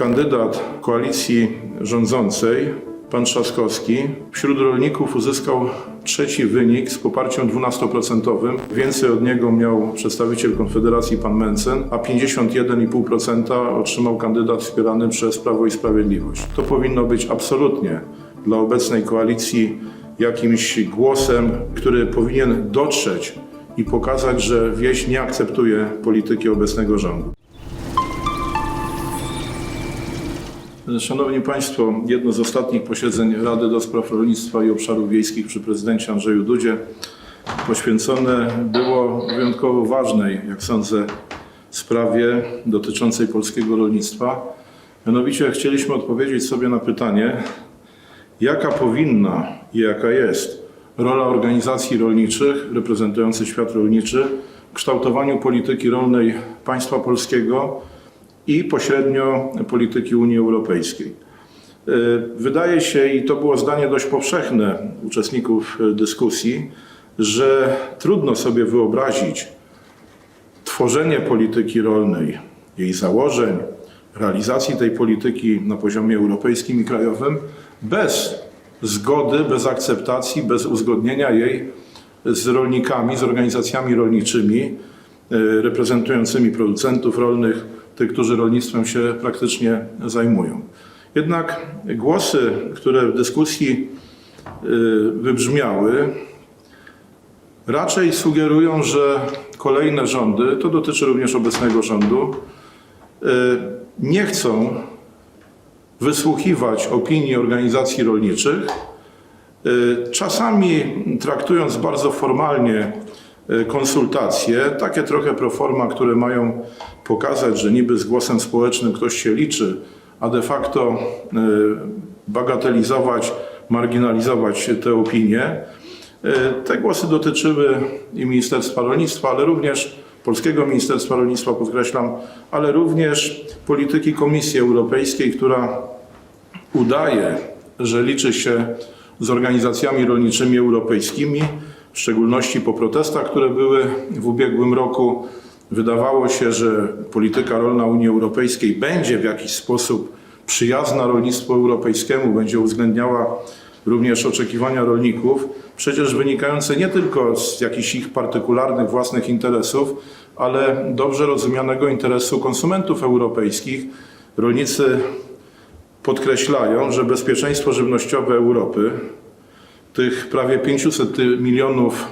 kandydat koalicji rządzącej, pan Trzaskowski, wśród rolników uzyskał trzeci wynik z poparciem 12%. Więcej od niego miał przedstawiciel Konfederacji pan Mencen, a 51,5% otrzymał kandydat wspierany przez Prawo i Sprawiedliwość. To powinno być absolutnie dla obecnej koalicji jakimś głosem, który powinien dotrzeć i pokazać, że wieś nie akceptuje polityki obecnego rządu. Szanowni Państwo, jedno z ostatnich posiedzeń Rady do Spraw Rolnictwa i Obszarów Wiejskich przy prezydencie Andrzeju Dudzie poświęcone było wyjątkowo ważnej, jak sądzę, sprawie dotyczącej polskiego rolnictwa. Mianowicie chcieliśmy odpowiedzieć sobie na pytanie, jaka powinna i jaka jest rola organizacji rolniczych reprezentujących świat rolniczy w kształtowaniu polityki rolnej państwa polskiego i pośrednio polityki Unii Europejskiej. E, Wydaje się, i to było zdanie dość powszechne uczestników e, dyskusji, że trudno sobie wyobrazić tworzenie polityki rolnej, jej założeń, realizacji tej polityki na poziomie europejskim i krajowym bez zgody, bez akceptacji, bez uzgodnienia jej z rolnikami, z organizacjami rolniczymi e, reprezentującymi producentów rolnych, tych, którzy rolnictwem się praktycznie zajmują. Jednak głosy, które w dyskusji y, wybrzmiały, raczej sugerują, że kolejne rządy, to dotyczy również obecnego rządu, y, nie chcą wysłuchiwać opinii organizacji rolniczych, y, czasami traktując bardzo formalnie konsultacje, takie trochę proforma, które mają pokazać, że niby z głosem społecznym ktoś się liczy, a de facto y, bagatelizować, marginalizować te opinie. Y, Te głosy dotyczyły i Ministerstwa Rolnictwa, ale również Polskiego Ministerstwa Rolnictwa, podkreślam, ale również polityki Komisji Europejskiej, która udaje, że liczy się z organizacjami rolniczymi europejskimi, w szczególności po protestach, które były w ubiegłym roku. Wydawało się, że polityka rolna Unii Europejskiej będzie w jakiś sposób przyjazna rolnictwu europejskiemu, będzie uwzględniała również oczekiwania rolników, przecież wynikające nie tylko z jakichś ich partykularnych własnych interesów, ale dobrze rozumianego interesu konsumentów europejskich. Rolnicy podkreślają, że bezpieczeństwo żywnościowe Europy, tych prawie 500 milionów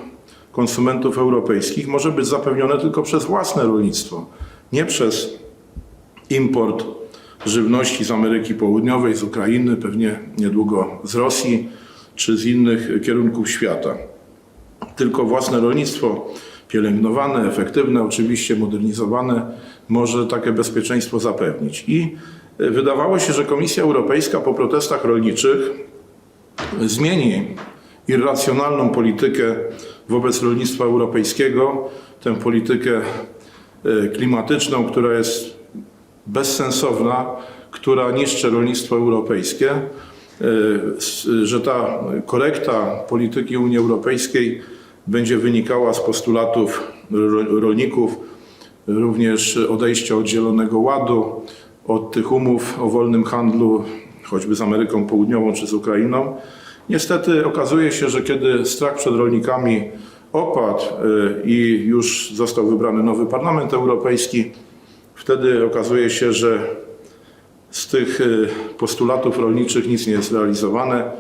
konsumentów europejskich, może być zapewnione tylko przez własne rolnictwo, nie przez import żywności z Ameryki Południowej, z Ukrainy, pewnie niedługo z Rosji czy z innych kierunków świata. Tylko własne rolnictwo, pielęgnowane, efektywne, oczywiście modernizowane, może takie bezpieczeństwo zapewnić. I wydawało się, że Komisja Europejska po protestach rolniczych zmieni irracjonalną politykę wobec rolnictwa europejskiego, tę politykę e, klimatyczną, która jest bezsensowna, która niszczy rolnictwo europejskie, e, że ta korekta polityki Unii Europejskiej będzie wynikała z postulatów ro- rolników, również odejścia od Zielonego Ładu, od tych umów o wolnym handlu, choćby z Ameryką Południową czy z Ukrainą. Niestety okazuje się, że kiedy strach przed rolnikami opadł y, i już został wybrany nowy Parlament Europejski, wtedy okazuje się, że z tych y, postulatów rolniczych nic nie jest realizowane.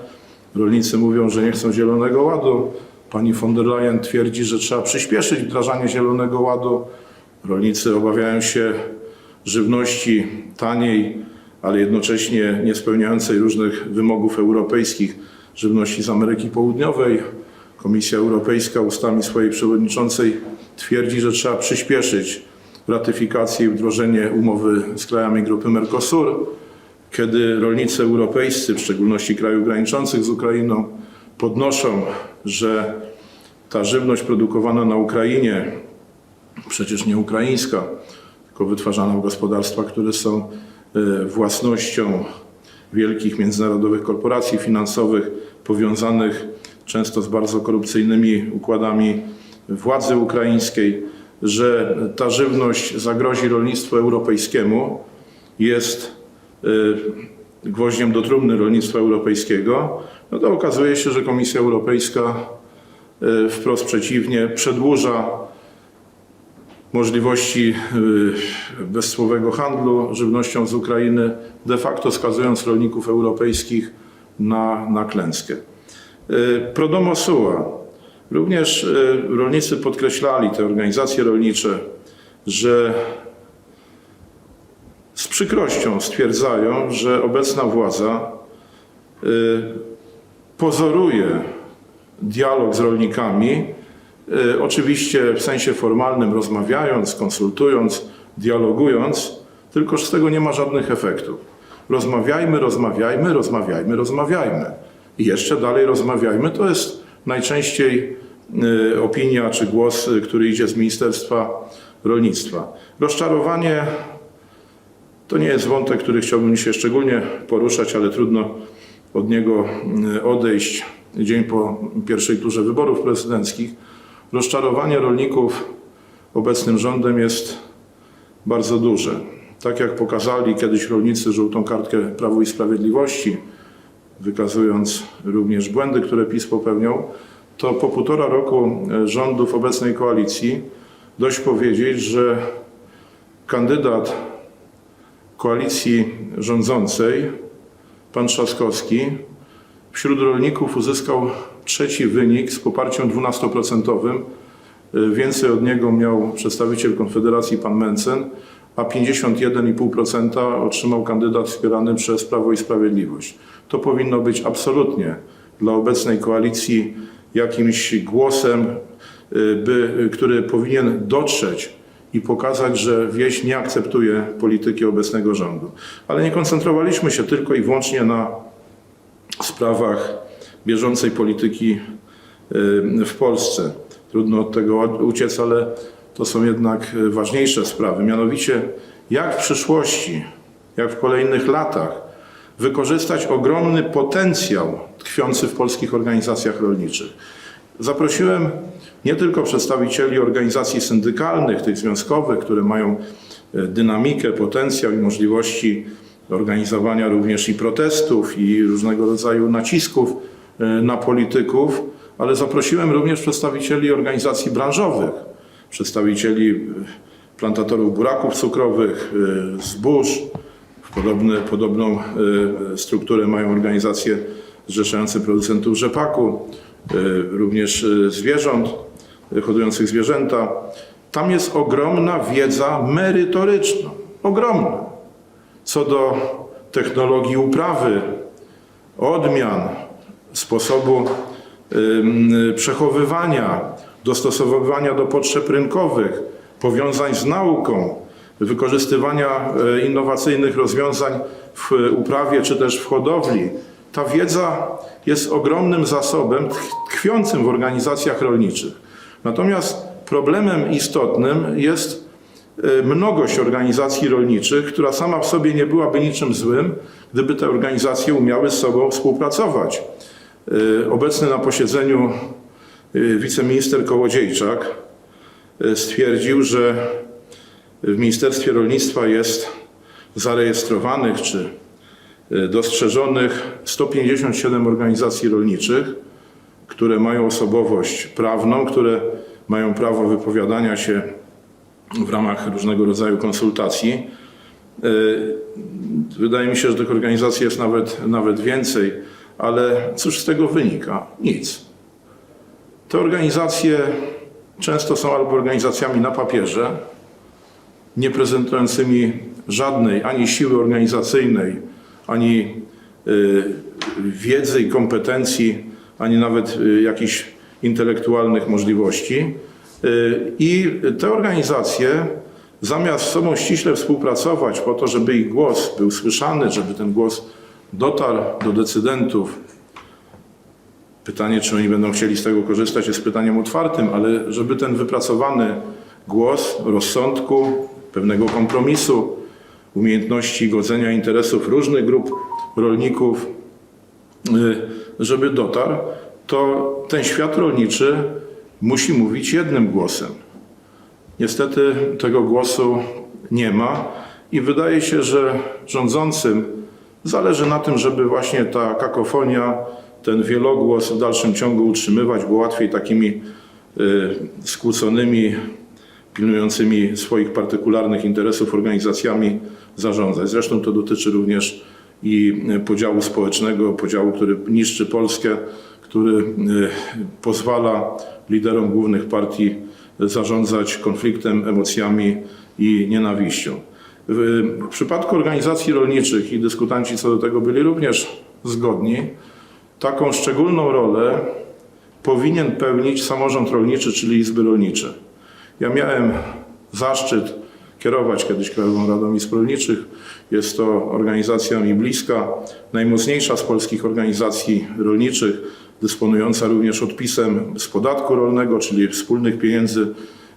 Rolnicy mówią, że nie chcą Zielonego Ładu. Pani von der Leyen twierdzi, że trzeba przyspieszyć wdrażanie Zielonego Ładu. Rolnicy obawiają się żywności taniej, ale jednocześnie nie spełniającej różnych wymogów europejskich żywności z Ameryki Południowej. Komisja Europejska ustami swojej przewodniczącej twierdzi, że trzeba przyspieszyć ratyfikację i wdrożenie umowy z krajami grupy Mercosur, kiedy rolnicy europejscy, w szczególności krajów graniczących z Ukrainą, podnoszą, że ta żywność produkowana na Ukrainie, przecież nie ukraińska, tylko wytwarzana w gospodarstwach, które są własnością wielkich międzynarodowych korporacji finansowych, powiązanych często z bardzo korupcyjnymi układami władzy ukraińskiej, że ta żywność zagrozi rolnictwu europejskiemu, jest y, gwoździem do trumny rolnictwa europejskiego, no to okazuje się, że Komisja Europejska y, wprost przeciwnie przedłuża możliwości y, bezcłowego handlu żywnością z Ukrainy, de facto skazując rolników europejskich na, na klęskę. Y, Prodomo Sua. Również y, rolnicy podkreślali, te organizacje rolnicze, że z przykrością stwierdzają, że obecna władza pozoruje dialog z rolnikami, oczywiście w sensie formalnym rozmawiając, konsultując, dialogując, tylko z tego nie ma żadnych efektów. Rozmawiajmy, rozmawiajmy, rozmawiajmy, rozmawiajmy. I jeszcze dalej rozmawiajmy. To jest najczęściej y, opinia czy głos, y, który idzie z Ministerstwa Rolnictwa. Rozczarowanie to nie jest wątek, który chciałbym dzisiaj szczególnie poruszać, ale trudno od niego y, odejść dzień po pierwszej turze wyborów prezydenckich. Rozczarowanie rolników obecnym rządem jest bardzo duże. Tak jak pokazali kiedyś rolnicy żółtą kartkę Prawu i Sprawiedliwości, wykazując również błędy, które PiS popełniał, to po półtora roku e, rządów obecnej koalicji dość powiedzieć, że kandydat koalicji rządzącej, pan Trzaskowski, wśród rolników uzyskał trzeci wynik z poparciem 12%. Y, Więcej od niego miał przedstawiciel Konfederacji pan Mencen, a 51,5% otrzymał kandydat wspierany przez Prawo i Sprawiedliwość. To powinno być absolutnie dla obecnej koalicji jakimś głosem, y, by, który powinien dotrzeć i pokazać, że wieś nie akceptuje polityki obecnego rządu. Ale nie koncentrowaliśmy się tylko i wyłącznie na sprawach bieżącej polityki y, w Polsce. Trudno od tego uciec, ale to są jednak y, ważniejsze sprawy. Mianowicie, jak w przyszłości, jak w kolejnych latach wykorzystać ogromny potencjał tkwiący w polskich organizacjach rolniczych. Zaprosiłem nie tylko przedstawicieli organizacji syndykalnych, tych związkowych, które mają e, dynamikę, potencjał i możliwości organizowania również i protestów, i różnego rodzaju nacisków na polityków, ale zaprosiłem również przedstawicieli organizacji branżowych, przedstawicieli e, plantatorów buraków cukrowych, e, zbóż, Podobne, podobną e, strukturę mają organizacje zrzeszające producentów rzepaku, e, również e, zwierząt, e, hodujących zwierzęta. Tam jest ogromna wiedza merytoryczna, ogromna, co do technologii uprawy, odmian, sposobu przechowywania, dostosowywania do potrzeb rynkowych, powiązań z nauką, wykorzystywania e, innowacyjnych rozwiązań w uprawie czy też w hodowli. Ta wiedza jest ogromnym zasobem tkw- tkwiącym w organizacjach rolniczych. Natomiast problemem istotnym jest e, mnogość organizacji rolniczych, która sama w sobie nie byłaby niczym złym, gdyby te organizacje umiały z sobą współpracować. E, Obecny na posiedzeniu e, wiceminister Kołodziejczak e, stwierdził, że w Ministerstwie Rolnictwa jest zarejestrowanych czy dostrzeżonych 157 organizacji rolniczych, które mają osobowość prawną, które mają prawo wypowiadania się w ramach różnego rodzaju konsultacji. Wydaje mi się, że tych organizacji jest nawet, nawet więcej, ale cóż z tego wynika? Nic. Te organizacje często są albo organizacjami na papierze, nie prezentującymi żadnej ani siły organizacyjnej, ani y, wiedzy i kompetencji, ani nawet y, jakichś intelektualnych możliwości. Y, I te organizacje, zamiast z sobą ściśle współpracować po to, żeby ich głos był słyszany, żeby ten głos dotarł do decydentów, Pytanie, czy oni będą chcieli z tego korzystać, jest pytaniem otwartym, ale żeby ten wypracowany głos rozsądku, pewnego kompromisu, umiejętności godzenia interesów różnych grup rolników, y, żeby dotarł, to ten świat rolniczy musi mówić jednym głosem. Niestety tego głosu nie ma I wydaje się, że rządzącym zależy na tym, żeby właśnie ta kakofonia, ten wielogłos w dalszym ciągu utrzymywać, bo łatwiej takimi y, skłóconymi, pilnującymi swoich partykularnych interesów organizacjami zarządzać. Zresztą to dotyczy również i podziału społecznego, podziału, który niszczy Polskę, który y, pozwala liderom głównych partii zarządzać konfliktem, emocjami i nienawiścią. W, przypadku organizacji rolniczych i dyskutanci co do tego byli również zgodni, taką szczególną rolę powinien pełnić samorząd rolniczy, czyli izby rolnicze. Ja miałem zaszczyt kierować kiedyś Krajową Radą Izb Rolniczych. Jest to organizacja mi bliska, najmocniejsza z polskich organizacji rolniczych, dysponująca również odpisem z podatku rolnego, czyli wspólnych pieniędzy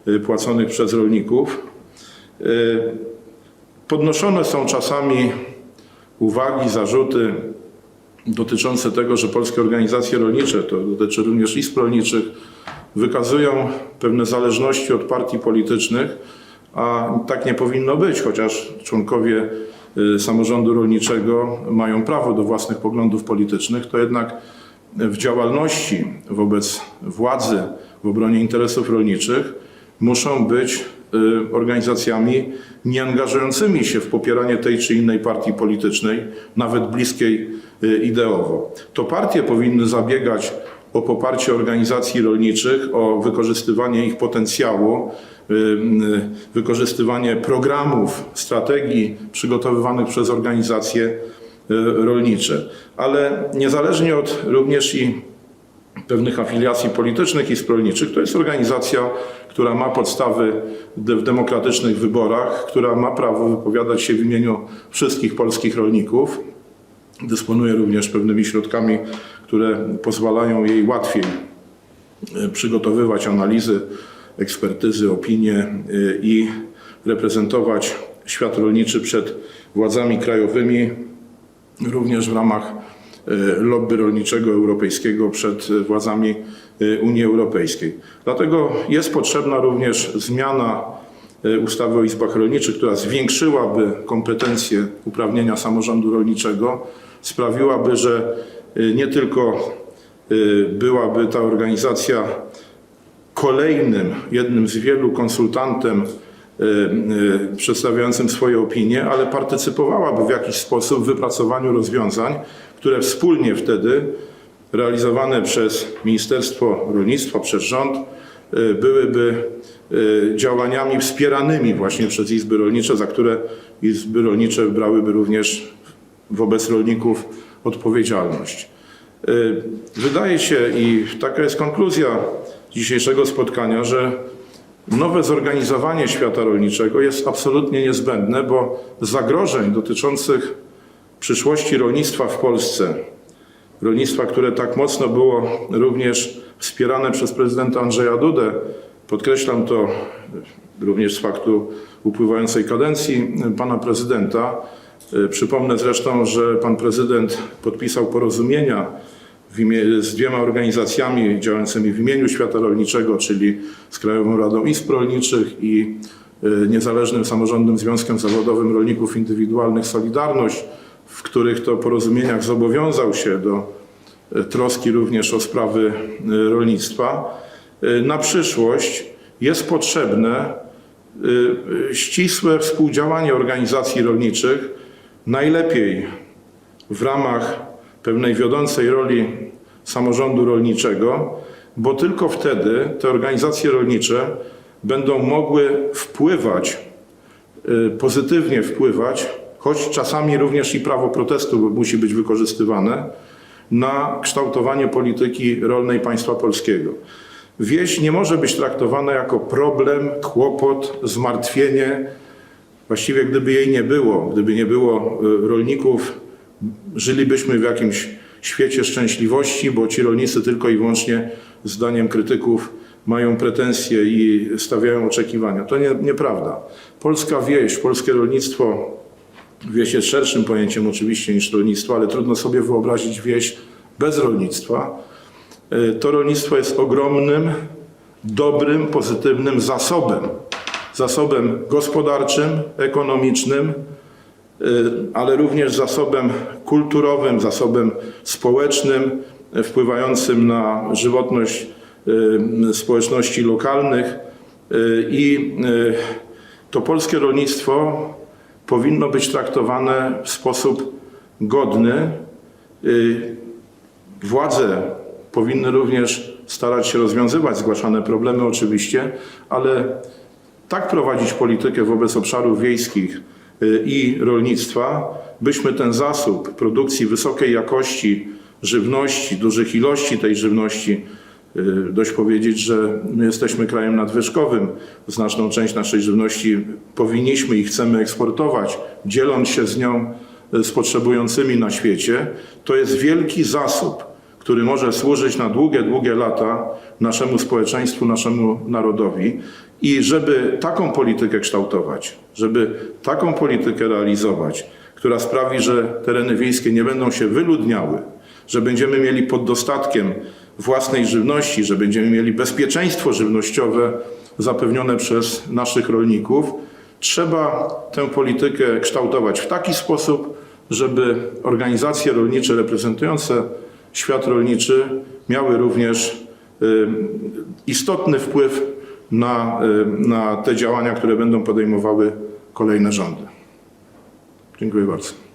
y, płaconych przez rolników. Podnoszone są czasami uwagi, zarzuty dotyczące tego, że polskie organizacje rolnicze, to dotyczy również izb rolniczych, wykazują pewne zależności od partii politycznych, a tak nie powinno być, chociaż członkowie y, samorządu rolniczego mają prawo do własnych poglądów politycznych, to jednak w działalności wobec władzy w obronie interesów rolniczych muszą być organizacjami nie angażującymi się w popieranie tej czy innej partii politycznej, nawet bliskiej y, ideowo. To partie powinny zabiegać o poparcie organizacji rolniczych, o wykorzystywanie ich potencjału, y, y, wykorzystywanie programów, strategii przygotowywanych przez organizacje y, rolnicze. Ale niezależnie od również i pewnych afiliacji politycznych i rolniczych, to jest organizacja, która ma podstawy w demokratycznych wyborach, która ma prawo wypowiadać się w imieniu wszystkich polskich rolników. Dysponuje również pewnymi środkami, które pozwalają jej łatwiej e, przygotowywać analizy, ekspertyzy, opinie e, i reprezentować świat rolniczy przed władzami krajowymi, również w ramach lobby rolniczego europejskiego przed e, władzami e, Unii Europejskiej. Dlatego jest potrzebna również zmiana e, ustawy o izbach rolniczych, która zwiększyłaby kompetencje uprawnienia samorządu rolniczego, sprawiłaby, że e, nie tylko e, byłaby ta organizacja kolejnym, jednym z wielu konsultantem przedstawiającym swoje opinie, ale partycypowałaby w jakiś sposób w wypracowaniu rozwiązań, które wspólnie wtedy realizowane przez Ministerstwo Rolnictwa, przez rząd, y, byłyby y, działaniami wspieranymi właśnie przez izby rolnicze, za które izby rolnicze brałyby również wobec rolników odpowiedzialność. Y, Wydaje się, i taka jest konkluzja dzisiejszego spotkania, że nowe zorganizowanie świata rolniczego jest absolutnie niezbędne, bo zagrożeń dotyczących przyszłości rolnictwa w Polsce, rolnictwa, które tak mocno było również wspierane przez prezydenta Andrzeja Dudę, podkreślam to również z faktu upływającej kadencji pana prezydenta. Y, Przypomnę zresztą, że pan prezydent podpisał porozumienia w imie, z dwiema organizacjami działającymi w imieniu świata rolniczego, czyli z Krajową Radą Izb Rolniczych i y, Niezależnym Samorządnym Związkiem Zawodowym Rolników Indywidualnych Solidarność, w których to porozumieniach zobowiązał się do y, troski również o sprawy y, rolnictwa. Y, Na przyszłość jest potrzebne ścisłe współdziałanie organizacji rolniczych, najlepiej w ramach pewnej wiodącej roli samorządu rolniczego, bo tylko wtedy te organizacje rolnicze będą mogły wpływać, pozytywnie wpływać, choć czasami również i prawo protestu musi być wykorzystywane, na kształtowanie polityki rolnej państwa polskiego. Wieś nie może być traktowana jako problem, kłopot, zmartwienie. Właściwie gdyby jej nie było, gdyby nie było y, rolników, żylibyśmy w jakimś świecie szczęśliwości, bo ci rolnicy tylko i wyłącznie zdaniem krytyków mają pretensje i stawiają oczekiwania. To nie, nieprawda. Polska wieś, polskie rolnictwo, wieś jest szerszym pojęciem oczywiście niż rolnictwo, ale trudno sobie wyobrazić wieś bez rolnictwa. Y, To rolnictwo jest ogromnym, dobrym, pozytywnym zasobem. zasobem gospodarczym, ekonomicznym, y, ale również zasobem kulturowym, zasobem społecznym, y, wpływającym na żywotność społeczności lokalnych. I to polskie rolnictwo powinno być traktowane w sposób godny. Y, Władze powinny również starać się rozwiązywać zgłaszane problemy oczywiście, ale tak prowadzić politykę wobec obszarów wiejskich y, i rolnictwa, byśmy ten zasób produkcji wysokiej jakości żywności, dużych ilości tej żywności, dość powiedzieć, że my jesteśmy krajem nadwyżkowym. Znaczną część naszej żywności powinniśmy i chcemy eksportować, dzieląc się z nią y, z potrzebującymi na świecie. To jest wielki zasób, który może służyć na długie, długie lata naszemu społeczeństwu, naszemu narodowi. I żeby taką politykę kształtować, żeby taką politykę realizować, która sprawi, że tereny wiejskie nie będą się wyludniały, że będziemy mieli pod dostatkiem własnej żywności, że będziemy mieli bezpieczeństwo żywnościowe zapewnione przez naszych rolników, trzeba tę politykę kształtować w taki sposób, żeby organizacje rolnicze reprezentujące świat rolniczy miały również y, istotny wpływ na, y, na te działania, które będą podejmowały kolejne rządy. Dziękuję bardzo.